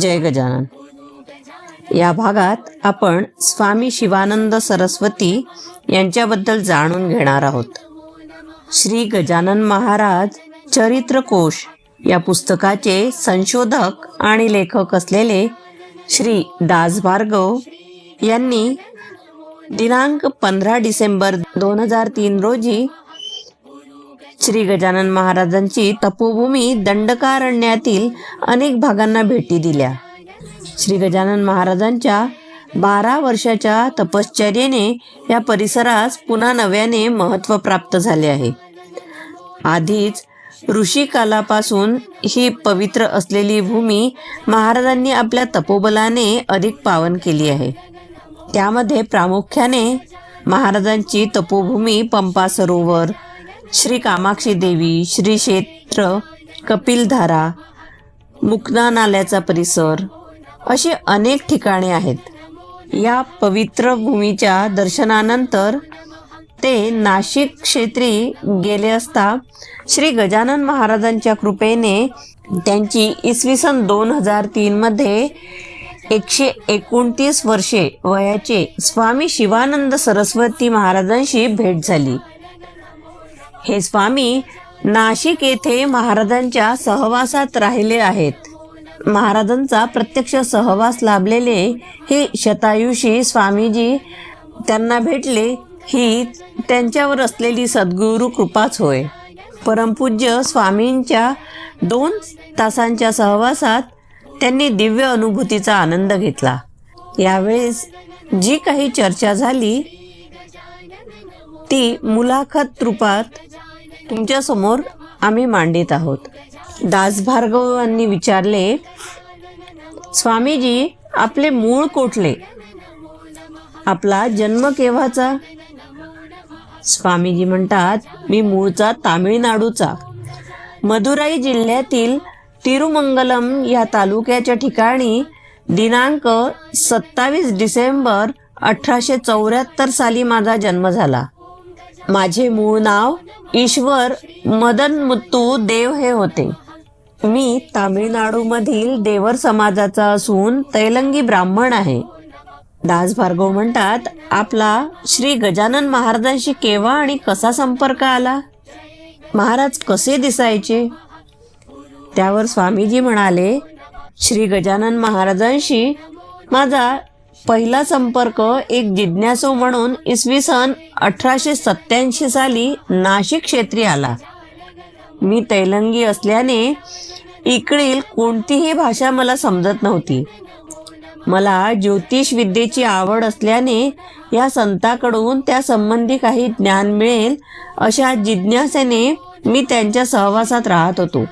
जय गजानन. या भागात आपण स्वामी शिवानंद सरस्वती यांच्याबद्दल जाणून घेणार आहोत. श्री गजानन महाराज चरित्रकोश या पुस्तकाचे संशोधक आणि लेखक असलेले श्री दास भार्गव यांनी दिनांक पंधरा डिसेंबर दोन हजार तीन रोजी श्री गजानन महाराजांची तपोभूमी दंडकारण्यातील अनेक भागांना भेटी दिल्या. श्री गजानन महाराजांच्या बारा वर्षाच्या तपश्चर्येने या परिसरास पुन्हा नव्याने महत्त्व प्राप्त झाले आहे. आधीच ऋषी कालापासून ही पवित्र असलेली भूमी महाराजांनी आपल्या तपोबलाने अधिक पावन केली आहे. त्यामध्ये प्रामुख्याने महाराजांची तपोभूमी पंपा सरोवर श्री कामाक्षी देवी श्री क्षेत्र कपिलधारा मुक्ना नाल्याचा परिसर अशी अनेक ठिकाणे आहेत. या पवित्र भूमीच्या दर्शनानंतर ते नाशिक क्षेत्री गेले असता श्री गजानन महाराजांच्या कृपेने त्यांची इसवी सन दोन हजार तीनमध्ये एकशे एकोणतीस वर्षे वयाचे स्वामी शिवानंद सरस्वती महाराजांशी भेट झाली. हे स्वामी नाशिक येथे महाराजांच्या सहवासात राहिले आहेत. महाराजांचा प्रत्यक्ष सहवास लाभलेले हे शतायुषी स्वामीजी त्यांना भेटले ही त्यांच्यावर असलेली सद्गुरू कृपाच होय. परमपूज्य स्वामींच्या दोन तासांच्या सहवासात त्यांनी दिव्य अनुभूतीचा आनंद घेतला. यावेळेस जी काही चर्चा झाली ती मुलाखत रूपात तुमच्यासमोर आम्ही मांडित आहोत. दास भार्गवांनी विचारले स्वामीजी आपले मूळ कोठले? आपला जन्म केव्हाचा? स्वामीजी म्हणतात मी मूळचा तामिळनाडूचा. मदुराई जिल्ह्यातील तिरुमंगलम या तालुक्याच्या ठिकाणी दिनांक सत्तावीस डिसेंबर अठराशे चौऱ्याहत्तर साली माझा जन्म झाला. माझे मूळ नाव ईश्वर मदन मुत्तू देव हे होते. मी तामिळनाडूमधील देवर समाजाचा असून तैलंगी ब्राह्मण आहे. दास भार्गव म्हणतात आपला श्री गजानन महाराजांशी केव्हा आणि कसा संपर्क आला? महाराज कसे दिसायचे? त्यावर स्वामीजी म्हणाले श्री गजानन महाराजांशी माझा पहिला संपर्क एक जिज्ञासू म्हणून इसवी सन अठराशे सत्याऐंशी साली नाशिक क्षेत्री आला. मी तैलंगी असल्याने इकडील कोणतीही भाषा मला समजत नव्हती. मला ज्योतिष विद्येची आवड असल्याने या संताकडून त्या संबंधी काही ज्ञान मिळेल अशा जिज्ञासेने मी त्यांच्या सहवासात राहत होतो.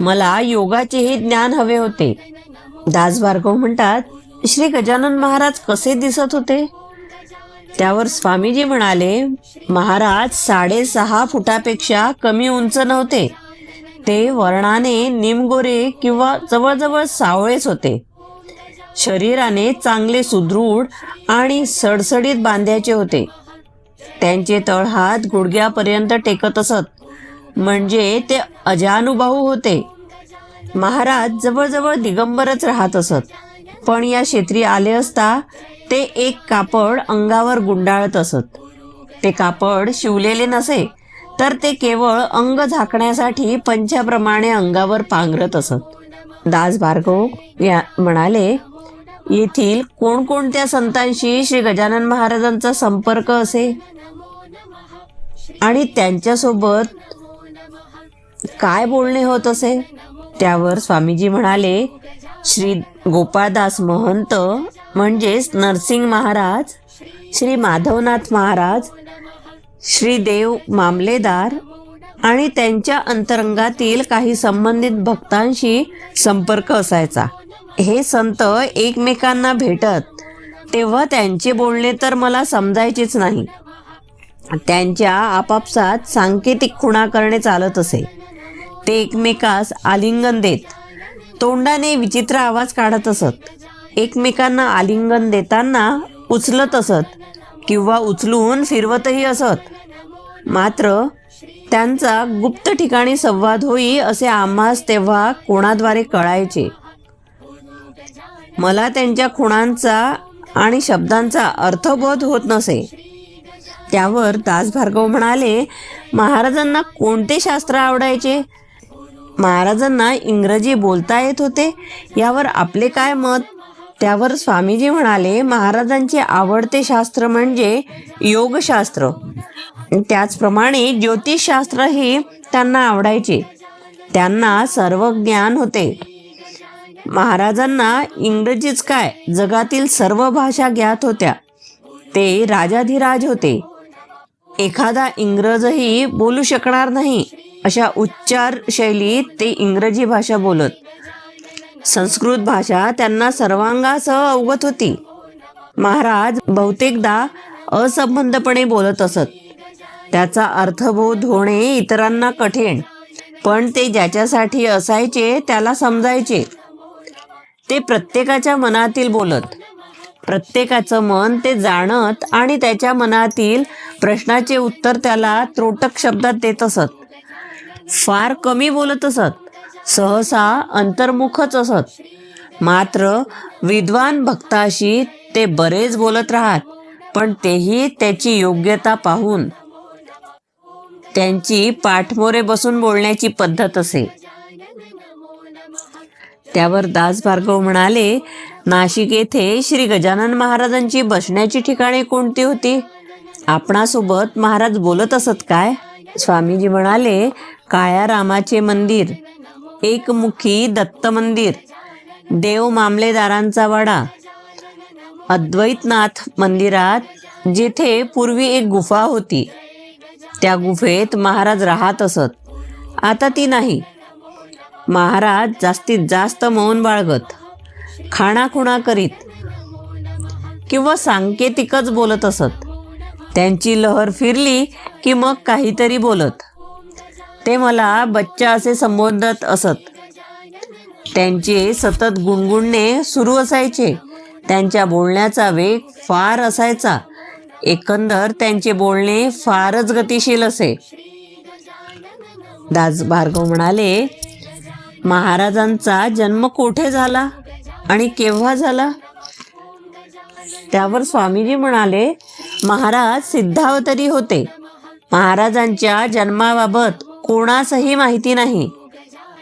मला योगाचेही ज्ञान हवे होते. दास भार्गव म्हणतात श्री गजानन महाराज कसे दिसत होते? त्यावर स्वामीजी म्हणाले महाराज साडेसहा फुटापेक्षा कमी उंच नव्हते. ते वर्णाने निमगोरे किंवा जवळजवळ सावळेच होते. शरीराने चांगले सुदृढ आणि सडसडीत बांध्याचे होते. त्यांचे तळहात गुडघ्यापर्यंत टेकत असत. म्हणजे ते अजानुभाऊ होते. महाराज जवळजवळ दिगंबरच राहत असत. पण या क्षेत्री आले असता ते एक कापड अंगावर गुंडाळत असत. ते कापड शिवलेले नसे तर ते केवळ अंग झाकण्यासाठी पंचाप्रमाणे अंगावर पांघरत असत. दास भार्गव या म्हणाले येथील कोणकोणत्या संतांशी श्री गजानन महाराजांचा संपर्क असे? आणि त्यांच्यासोबत काय बोलणे होत असे? त्यावर स्वामीजी म्हणाले श्री गोपाळदास महंत म्हणजेच नरसिंग महाराज श्री माधवनाथ महाराज श्री देव मामलेदार आणि त्यांच्या अंतरंगातील काही संबंधित भक्तांशी संपर्क असायचा. हे संत एकमेकांना भेटत तेव्हा त्यांचे बोलणे तर मला समजायचेच नाही. त्यांच्या आपापसात सांकेतिक खुणा करणे चालत असे. ते एकमेकास आलिंगन देत तोंडाने विचित्र आवाज काढत असत. एकमेकांना आलिंगन देताना उचलत असत किंवा उचलून फिरवतही असत. मात्र त्यांचा गुप्त ठिकाणी संवाद होई असे आम्हास तेव्हा कोणाद्वारे कळायचे? मला त्यांच्या खुणांचा आणि शब्दांचा अर्थबोध होत नसे. त्यावर दास भार्गव म्हणाले महाराजांना कोणते शास्त्र आवडायचे? महाराजांना इंग्रजी बोलता येत होते. यावर आपले काय मत? त्यावर स्वामीजी म्हणाले महाराजांचे आवडते शास्त्र म्हणजे योगशास्त्र. त्याचप्रमाणे ज्योतिषशास्त्रही त्यांना आवडायचे. त्यांना सर्व ज्ञान होते. महाराजांना इंग्रजीच काय? जगातील सर्व भाषा ज्ञात होत्या. ते राजाधिराज होते. एखादा इंग्रजही बोलू शकणार नाही. अशा उच्चार शैलीत ते इंग्रजी भाषा बोलत. संस्कृत भाषा त्यांना सर्वांगासह अवगत होती. महाराज बहुतेकदा असंबंधपणे बोलत असत. त्याचा अर्थबोध होणे इतरांना कठीण पण ते ज्याच्यासाठी असायचे त्याला समजायचे. ते प्रत्येकाच्या मनातील बोलत. प्रत्येकाचं मन ते जाणत आणि त्याच्या मनातील प्रश्नाचे उत्तर त्याला त्रोटक शब्दात देत असत. फार कमी बोलत असत. सहसा अंतर्मुखच असत. मात्र विद्वान भक्ताशी ते बरेच बोलत राहत पण तेही त्याची योग्यता पाहून. त्यांची पाठमोरे बसून बोलण्याची पद्धत असे. त्यावर दास भार्गव म्हणाले नाशिक येथे श्री गजानन महाराजांची बसण्याची ठिकाणे कोणती होती? आपणासोबत महाराज बोलत असत काय? स्वामीजी म्हणाले काळ्या रामाचे मंदिर एकमुखी दत्त मंदिर देव मामलेदारांचा वाडा अद्वैतनाथ मंदिरात जिथे पूर्वी एक गुफा होती. त्या गुफेत महाराज राहत असत. आता ती नाही. महाराज जास्तीत जास्त मौन बाळगत खाणाखुणा करीत किंवा सांकेतिकच बोलत असत. त्यांची लहर फिरली की मग काहीतरी बोलत. ते मला बच्चा असे संबोधत असत. त्यांचे सतत गुणगुणणे सुरू असायचे. त्यांच्या बोलण्याचा वेग फार असायचा. एकंदर त्यांचे बोलणे फारच गतिशील असे. दास भार्गव म्हणाले महाराजांचा जन्म कोठे झाला आणि केव्हा झाला? त्यावर स्वामीजी म्हणाले महाराज सिद्धावतरी होते. महाराजांच्या जन्माबाबत कोणासही माहिती नाही.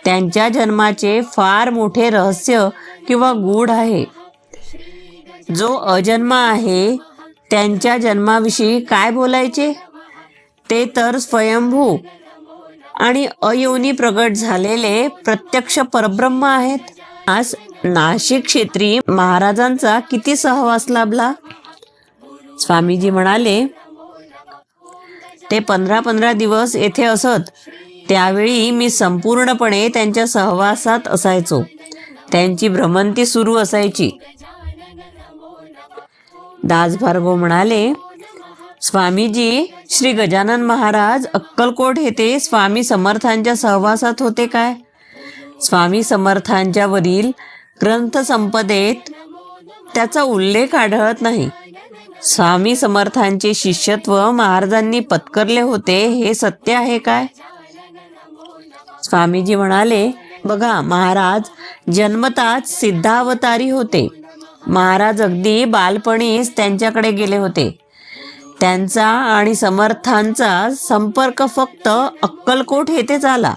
त्यांच्या जन्माचे फार मोठे रहस्य किंवा गूढ आहे. जो अजन्मा आहे त्यांच्या जन्माविषयी काय बोलायचे? ते तर स्वयंभू आणि अयोनी प्रगट झालेले प्रत्यक्ष परब्रह्म आहेत. आज नाशिक क्षेत्री महाराजांचा किती सहवास लाभला? स्वामीजी म्हणाले ते पंधरा पंधरा दिवस येथे असत. त्यावेळी मी संपूर्णपणे त्यांच्या सहवासात असायचो. त्यांची भ्रमंती सुरू असायची. दास भार्गव म्हणाले स्वामीजी श्री गजानन महाराज अक्कलकोट येथे स्वामी समर्थांच्या सहवासात होते काय? स्वामी समर्थांच्या वरील ग्रंथ संपदेत त्याचा उल्लेख आढळत नाही. स्वामी समर्थांचे शिष्यत्व महाराजांनी पत्करले होते हे सत्य आहे काय? स्वामीजी म्हणाले बघा महाराज जन्मताच सिद्धावतारी होते. महाराज अगदी बालपणीच त्यांच्याकडे गेले होते. त्यांचा आणि समर्थांचा संपर्क फक्त अक्कलकोट येथेच आला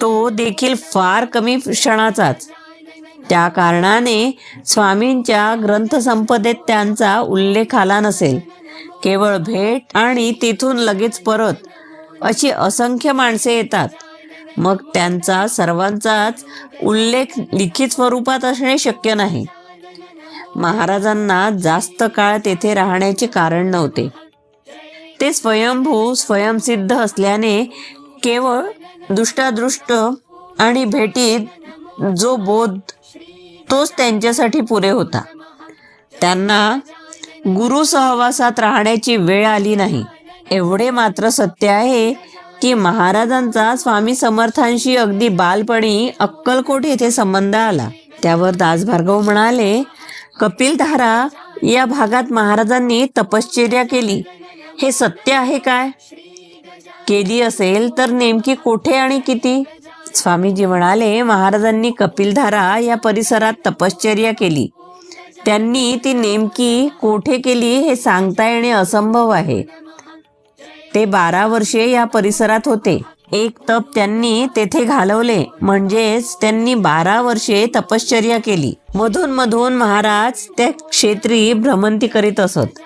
तो देखील फार कमी क्षणाचाच. त्या कारणाने स्वामींच्या ग्रंथसंपदेत त्यांचा उल्लेख आला नसेल. केवळ भेट आणि तिथून लगेच परत अशी असंख्य माणसे येतात. मग त्यांचा सर्वांचाच उल्लेख लिखित स्वरूपात असणे शक्य नाही. महाराजांना जास्त काळ तेथे राहण्याचे कारण नव्हते. ते स्वयंभू स्वयंसिद्ध असल्याने केवळ दुष्टादृष्ट आणि भेटीत जो बोध तोच त्यांच्यासाठी पुरे होता. त्यांना गुरु सहवासात राहण्याची वेळ आली नाही. एवढे मात्र सत्य आहे की महाराजांचा स्वामी समर्थांशी अगदी बालपणी अक्कलकोट येथे संबंध आला. त्यावर दास भार्गव म्हणाले कपिलधारा या भागात महाराजांनी तपश्चर्या केली. हे सत्य आहे काय? केली असेल तर नेमकी कोठे आणि किती? स्वामीजी म्हणाले महाराजांनी कपिलधारा या परिसरात तपश्चर्या केली. त्यांनी ती नेमकी कोठे केली हे सांगता येणे असंभव आहे. ते बारा वर्षे या परिसरात होते. एक तप त्यांनी तेथे घालवले म्हणजेच त्यांनी बारा वर्षे तपश्चर्या केली. मधून मधून महाराज त्या क्षेत्री भ्रमंती करीत असत.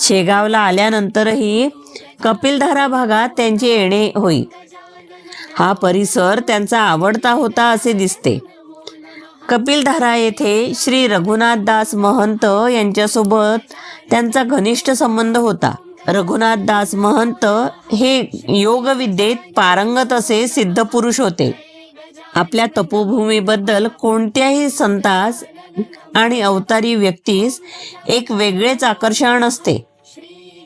शेगावला आल्यानंतरही कपिलधारा भागात त्यांचे येणे होई. हा परिसर त्यांचा आवडता होता असे दिसते. कपिलधारा येथे श्री रघुनाथदास महंत यांच्यासोबत त्यांचा घनिष्ठ संबंध होता. रघुनाथदास महंत हे योगविद्येत पारंगत असे सिद्ध पुरुष होते. आपल्या तपोभूमीबद्दल कोणत्याही संतास आणि अवतारी व्यक्तीस एक वेगळेच आकर्षण असते.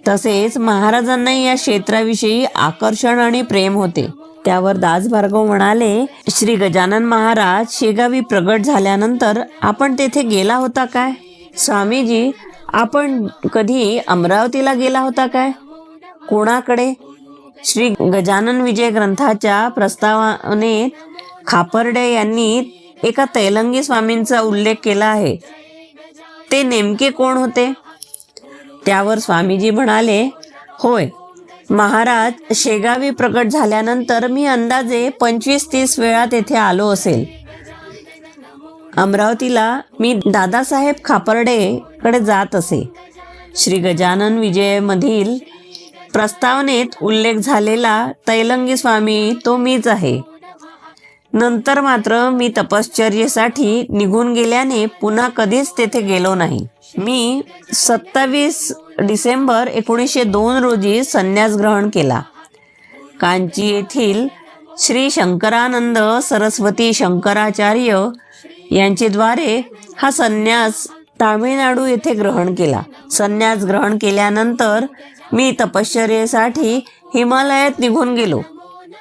तसेच महाराजांनाही या क्षेत्राविषयी आकर्षण आणि प्रेम होते. त्यावर दास भार्गव म्हणाले श्री गजानन महाराज शेगावी प्रगट झाल्यानंतर आपण तेथे गेला होता काय? स्वामीजी आपण कधी अमरावतीला गेला होता काय? कोणाकडे? श्री गजानन विजय ग्रंथाच्या प्रस्तावाने खापर्डे यांनी एका तैलंगी स्वामींचा उल्लेख केला आहे. ते नेमके कोण होते? त्यावर स्वामीजी म्हणाले होय महाराज शेगावी प्रकट झाल्यानंतर मी अंदाजे पंचवीस तीस वेळा तेथे आलो असेल. अमरावतीला मी दादासाहेब खापर्डेकडे जात असे. श्री गजानन विजयमधील प्रस्तावनेत उल्लेख झालेला तैलंगी स्वामी तो मीच आहे. नंतर मात्र मी तपश्चर्येसाठी निघून गेल्याने पुन्हा कधीच तेथे गेलो नाही. मी सत्तावीस डिसेंबर एकोणीसशे दोन रोजी संन्यास ग्रहण केला. कांची येथील श्री शंकरानंद सरस्वती शंकराचार्य यांचेद्वारे हा संन्यास तामिळनाडू येथे ग्रहण केला. संन्यास ग्रहण केल्यानंतर मी तपश्चर्येसाठी हिमालयात निघून गेलो.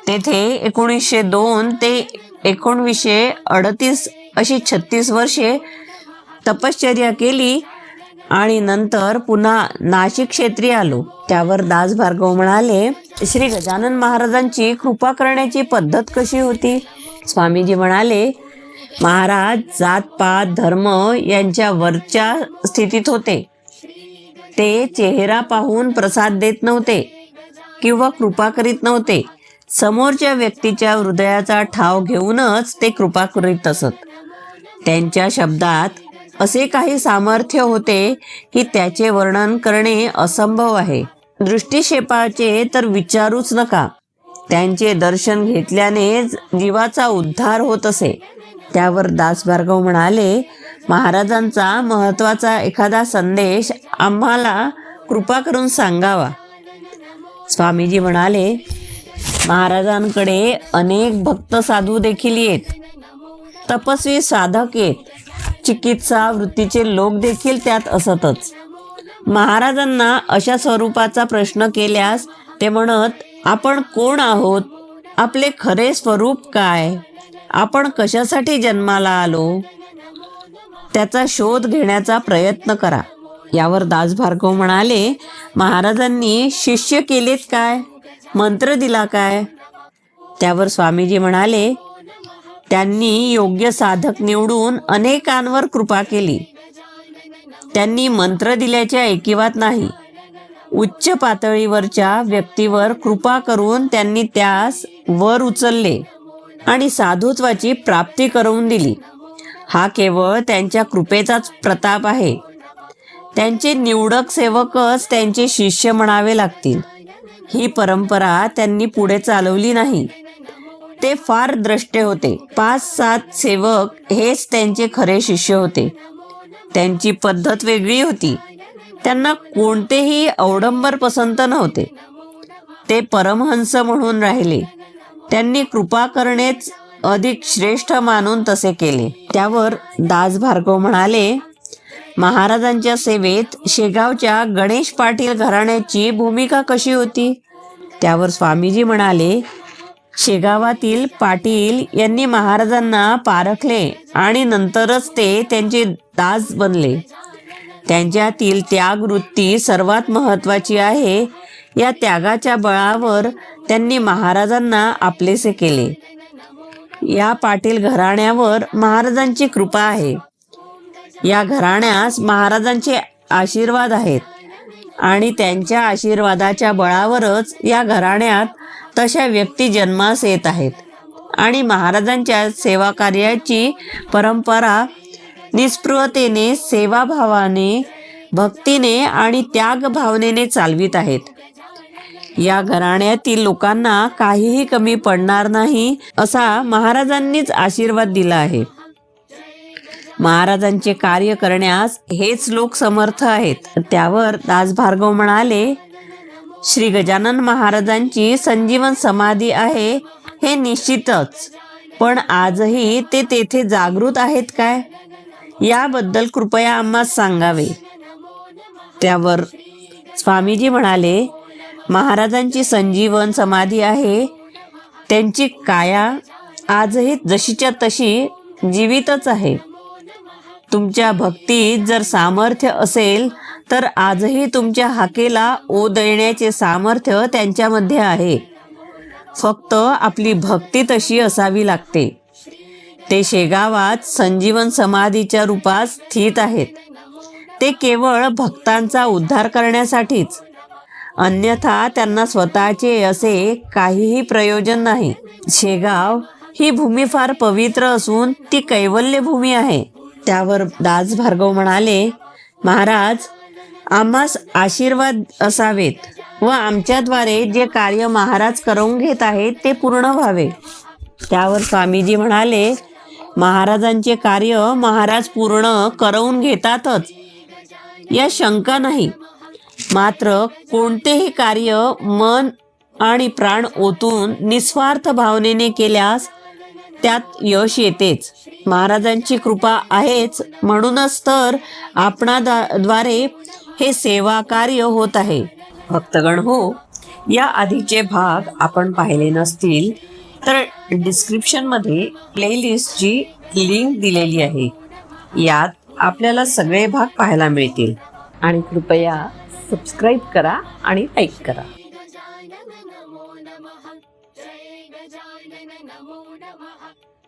तेथे एकोणीसशे दोन ते एकोणवीसशे अडतीस अशी छत्तीस वर्षे तपश्चर्या केली. आणि नंतर पुन्हा नाशिक क्षेत्री आलो. त्यावर दास भार्गव म्हणाले श्री गजानन महाराजांची कृपा करण्याची पद्धत कशी होती? स्वामीजी म्हणाले महाराज जात पात धर्म यांच्या वरच्या स्थितीत होते. ते चेहरा पाहून प्रसाद देत नव्हते किंवा कृपा करीत नव्हते. समोरच्या व्यक्तीच्या हृदयाचा ठाव घेऊनच ते कृपा करीत असत. त्यांच्या शब्दात असे काही सामर्थ्य होते की त्याचे वर्णन करणे असंभव आहे. दृष्टिक्षेपाचे तर विचारूच नका. त्यांचे दर्शन घेतल्यानेच जीवाचा उद्धार होत असे. त्यावर दास भार्गव म्हणाले महाराजांचा महत्त्वाचा एखादा संदेश आम्हाला कृपा करून सांगावा. स्वामीजी म्हणाले महाराजांकडे अनेक भक्त साधू देखील येत. तपस्वी साधक येत. चिकित्सा वृत्तीचे लोक देखील त्यात असतच. महाराजांना अशा स्वरूपाचा प्रश्न केल्यास ते म्हणत आपण कोण आहोत? आपले खरे स्वरूप काय? आपण कशासाठी जन्माला आलो? त्याचा शोध घेण्याचा प्रयत्न करा. यावर दास भार्गव म्हणाले महाराजांनी शिष्य केलेत काय? मंत्र दिला काय? त्यावर स्वामीजी म्हणाले त्यांनी योग्य साधक निवडून अनेकांवर कृपा केली. त्यांनी मंत्र दिल्याच्या ऐकिवात नाही. उच्च पातळीवरच्या व्यक्तीवर कृपा करून त्यांनी त्यास वर उचलले आणि साधुत्वाची प्राप्ती करून दिली. हा केवळ त्यांच्या कृपेचाच प्रताप आहे. त्यांचे निवडक सेवकच त्यांचे शिष्य म्हणावे लागतील. ही परंपरा त्यांनी पुढे चालवली नाही. ते फार द्रष्टे होते. पाच सात सेवक हेच त्यांचे खरे शिष्य होते. त्यांची पद्धत वेगळी होती. त्यांना कोणतेही अवडंबर पसंत नव्हते. ते परमहंस म्हणून राहिले. त्यांनी कृपा करणेच अधिक श्रेष्ठ मानून तसे केले. त्यावर दास भार्गव म्हणाले महाराजांच्या सेवेत शेगावच्या गणेश पाटील घराण्याची भूमिका कशी होती? त्यावर स्वामीजी म्हणाले शेगावातील पाटील यांनी महाराजांना पारखले आणि नंतरच ते त्यांचे दास बनले. त्यांच्यातील त्याग वृत्ती सर्वात महत्वाची आहे. या त्यागाच्या बळावर त्यांनी महाराजांना आपलेसे केले. या पाटील घराण्यावर महाराजांची कृपा आहे. या घराण्यास महाराजांचे आशीर्वाद आहेत आणि त्यांच्या आशीर्वादाच्या बळावरच या घराण्यात तशा व्यक्ती जन्मास येत आहेत. आणि महाराजांच्या सेवा कार्याची परंपरा निस्पृहतेने सेवाभावाने भक्तीने आणि त्याग भावनेने चालवित आहेत. या घराण्यातील लोकांना काहीही कमी पडणार नाही असा महाराजांनीच आशीर्वाद दिला आहे. महाराजांचे कार्य करण्यास हेच लोक समर्थ आहेत. त्यावर दास भार्गव म्हणाले श्री गजानन महाराजांची संजीवन समाधी आहे हे निश्चितच. पण आजही ते तेथे जागृत आहेत काय? याबद्दल कृपया आम्हा सांगावे. त्यावर स्वामीजी म्हणाले महाराजांची संजीवन समाधी आहे. त्यांची काया आजही जशीच्या तशी जीवितच आहे. तुमच्या भक्तीत जर सामर्थ्य असेल तर आजही तुमच्या हाकेला ओ देण्याचे सामर्थ्य त्यांच्यामध्ये आहे. फक्त आपली भक्ती तशी असावी लागते. ते शेगावात संजीवन समाधीच्या रूपात स्थित आहेत. ते केवळ भक्तांचा उद्धार करण्यासाठीच. अन्यथा त्यांना स्वतःचे असे काहीही प्रयोजन नाही. शेगाव ही भूमी फार पवित्र असून ती कैवल्य भूमी आहे. त्यावर दास भार्गव म्हणाले महाराज आम्हास आशीर्वाद असावेत व आमच्याद्वारे जे कार्य महाराज करवून घेत आहेत ते पूर्ण व्हावे. त्यावर स्वामीजी म्हणाले महाराजांचे कार्य महाराज पूर्ण करवून घेतातच. या शंका नाही. मात्र कोणतेही कार्य मन आणि प्राण ओतून निस्वार्थ भावनेने केल्यास त्यात यश येतेच. महाराजांची कृपा आहेच. म्हणूनच तर आपणाद्वारे हे सेवा कार्य होत आहे. भक्तगण हो या आधीचे भाग आपण पाहिले नसतील तर डिस्क्रिप्शनमध्ये प्लेलिस्टची लिंक दिलेली आहे. यात आपल्याला सगळे भाग पाहायला मिळतील. आणि कृपया सबस्क्राईब करा आणि लाईक करा.